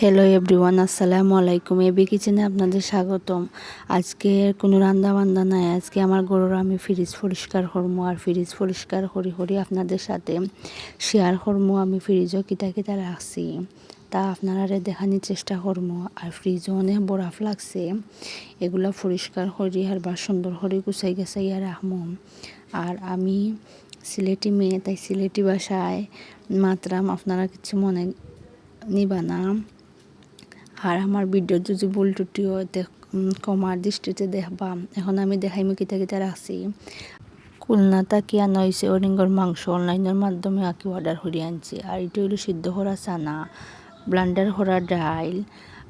Hello everyone আসসালামু আলাইকুম AB কিচেনে আপনাদের স্বাগতম। আজকে কোনো রান্না বান্না নাই। আজকে আমার গরুর আমি ফ্রিজ পরিষ্কার করব আর ফ্রিজ পরিষ্কার করি করি আপনাদের সাথে শেয়ার করব আমি ফ্রিজও কিতা কিতা রাখছি। তা আপনারা দেখানোর চেষ্টা করব আর ফ্রিজও অনেক বরফ লাগছে। এগুলো পরিষ্কার করি আর বা সুন্দর করে গুছাই গেছাইয়া রাখব আর আমি সিলেটি মেয়ে, তাই সিলেটি বাসায় মাত্রাম, আপনারা কিছু মনে নিবা না। আর আমার ভিডিও যদি ভুল টুটি হয় কমার দৃষ্টিতে দেখবা। এখন আমি দেখাইমু কিতা কিতা রাখছি। খুলনা তাকি আনা হয়েছে অরিঙ্গর মাংস। অনলাইনের মাধ্যমে আঁকি অর্ডার করে আনছি। আর এটা হলো সিদ্ধ করা চানা, ব্লান্ডার করা ডাইল,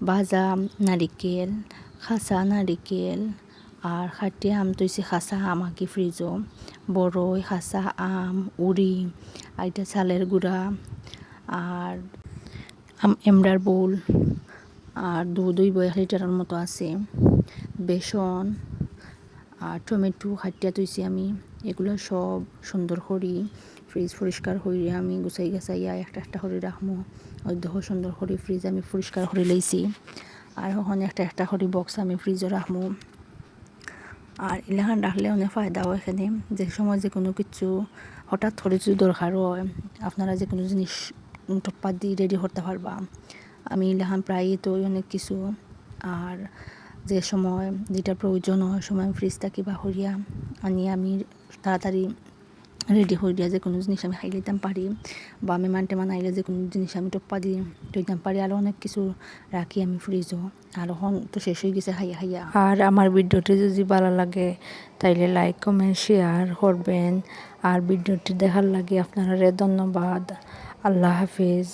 ভাজা নারিকেল, খাসা নারিকেল, আর খাটিয়া আম তৈছে খাসা আম আঁকি ফ্রিজও বড়ই খাসা আম, উড়ি আর এটা চালের গুঁড়া, আর এমরার বোল। আর দুধ দুই এক লিটারের মতো আছে। বেসন আর টমেটো হাটিয়া তুইছি আমি। এগুলো সব সুন্দর করি। ফ্রিজ পরিষ্কার করি আমি গুছাই গাছাইয়া একটা একটা করে ওই দেহ সুন্দর করে ফ্রিজ আমি পরিষ্কার করে লইছি। আর ওখানে একটা একটা করে বক্স আমি ফ্রিজে রাখব আর এলাকান রাখলে অনেক ফায়দা হয় এখানে। যে সময় যে কোনো কিছু হঠাৎ করে যদি দরকার হয়, আপনারা যে কোনো জিনিস টপ্পা দিয়ে রেডি করতে পারবা। আমি লেখান প্রায়ই তো অনেক কিছু, আর যে সময় যেটা প্রয়োজন হয়, সময় আমি ফ্রিজ থাকি বা হরিয়া আনি, আমি তাড়াতাড়ি রেডি দিয়া যে কোনো জিনিস আমি খাই লইতাম পারি বা আমি মানতে মান আইলে যে কোনো জিনিস আমি টপ্পা দিয়ে লইতাম পারি আরও অনেক কিছু রাখি আমি ফ্রিজও আর এখন তো শেষ হয়ে গেছে খাইয়া খাইয়া আর আমার ভিডিওটি যদি ভালো লাগে, তাইলে লাইক কমেন্ট শেয়ার করবেন। আর ভিডিওটি দেখার লাগে আপনারা ধন্যবাদ। আল্লাহ হাফিজ।